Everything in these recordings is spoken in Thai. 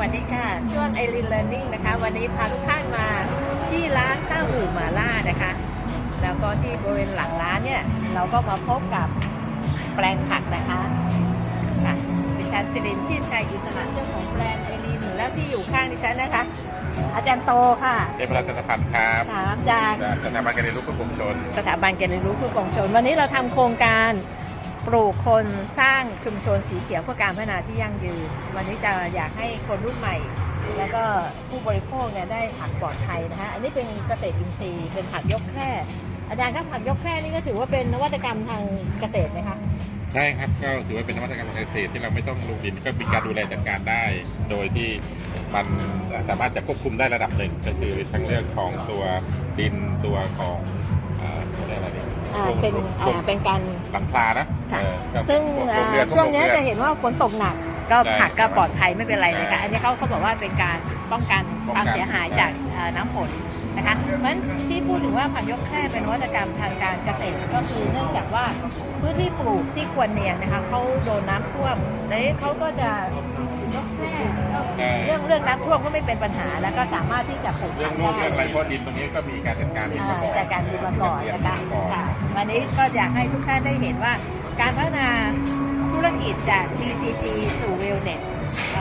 วัสดีค่ะ ช่วงไอรินเล a ร์นิ่งนะคะ วันนี้พาทุกท่านมาที่ร้านเต้าหู้หมาล่านะคะ แล้วก็ที่บริเวณหลังร้านเนี่ย เราก็มาพบกับแปลงผักนะคะค่ะดิฉันสิรินชื่นชัยอิสระเจ้าของแบรนด์ไอรินแล้วที่อยู่ข้างดิฉันนะคะ อาจารย์โตค่ะเอกรัตนพันธ์ครับถามจากจากสถาบันการเรียนรู้เพื่อปวงชน สถาบันการเรียนรู้ผู้ปกครองชน วันนี้เราทำโครงการ ปลูกคนสร้างชุมชนสีเขียวเพื่อการพัฒนาที่ยั่งยืน วันนี้จะอยากให้คนรุ่นใหม่ แล้วก็ผู้บริโภคเนี่ยได้ผักปลอดภัยนะคะอันนี้เป็นเกษตรอินทรีย์เป็นผักยกแค่อาจารย์ครับผักยกแค่นี่ก็ถือว่าเป็นนวัตกรรมทางเกษตรไหมคะใช่ครับก็ถือว่าเป็นนวัตกรรมทางเกษตรที่เราไม่ต้องลงดินก็มีการดูแลจัดการได้ โดยที่มันสามารถจะควบคุมได้ระดับหนึ่งก็คือทั้งเรื่องของตัวดินตัวของอ่อเขาเรียกอะไร อ่าโครงเป็นโครงอ่าเป็นการ หลังคานะค่ะ เออก็ซึ่งพวกอ่าโรงเรือนช่วงเนี้ยพกโรจะรือนเห็นว่าฝนตกหนัก ก็ใช่ผักก็ปลอดภัยไม่เป็นไรนะใช่คะอันนี้เขาเขาบอกว่าเป็นการป้องกันป้องความกันเสียหายจากอ่าน้ำฝนนะคะ เพราะฉะนั้นที่พูดถึงว่าผักยกแคร่เป็นนวัตกรรมทางการเกษตรก็คือเนื่องจากว่าพื้นที่ปลูกที่ควรเนียนนะคะเขาโดนน้ำท่วมแล้วเขาก็จะยกแคร่ใช่เรื่องเรื่องน้ำท่วมก็ไม่เป็นปัญหา แล้วก็สามารถที่จะปลูกเรื่อผังกลูกได้เรื่องอะไรเพราะดินตรงนี้ก็มีการจัดการดินมาก่อนจากการดีมาก่อนเรียนะคะมาก่อนค่ะวันนี้ก็อยากให้ทุกท่านได้เห็นว่า การพัฒนาธุรกิจจาก DCG สู่ Wellness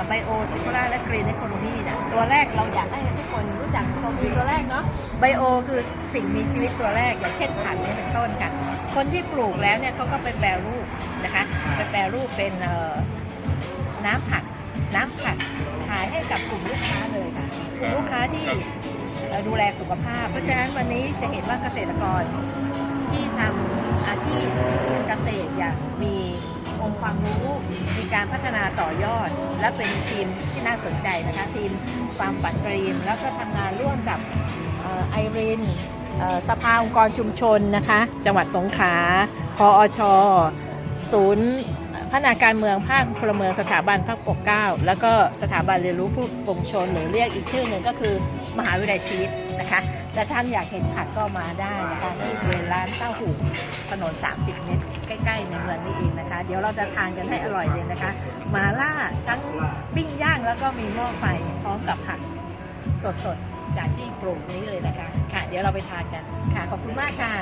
ไบโอซิคูล่าและกรีน e อ o โ o มีนะตัวแรกเราอยากให้ทุกคนรู้จักตัวมีตัวแรกเนาะไบโอคือสิ่งมีชีวิตตัวแรกอย่างเช่นผักเนี่ยเป็นต้นค่ะ คนที่ปลูกแล้วเนี่ยเขาก็ไปแปรรูปนะคะไปแปรรูปเป็นเอ่อน้ำผักน้ำผักขายให้กับกลุ่มลูกค้าเลยค่ะกลุ่มลูกค้าที่เอ่อดูแลสุขภาพ เพราะฉะนั้นวันนี้จะเห็นว่าเกษตรกรที่ทำอาชีพเกษตรอย่างมีองค์ความรู้มีการพัฒนาต่อยอด และเป็นทีมที่น่าสนใจนะคะ ทีมฟาร์มปัดกรีนแล้วก็ทำงานร่วมกับเอ่อไอรินเอ่อ สภาองค์กรชุมชนนะคะ จังหวัดสงขลาพออช ศูนย์พัฒนาการเมืองภาคพลเมืองสถาบันพระปกเก้าแล้วก็สถาบันเรียนรู้ผู้ปกครองชนหรือเรียกอีกชื่อหนึ่งก็คือมหาวิทยาลัยชีวิตนะคะและท่านอยากเห็นผักก็มาได้นะคะที่บริเวณร้านเต้าหู้ถนน 30 เมตร ใกล้ๆ ในเมืองนี้เองนะคะ เดี๋ยวเราจะทานกันให้อร่อยเลยนะคะ มาล่าทั้งปิ้งย่างแล้วก็มีหม้อไฟพร้อมกับผักสดๆ จากที่ปลูกนี้เลยนะคะ ค่ะ เดี๋ยวเราไปทานกัน ค่ะ ขอบคุณมากค่ะ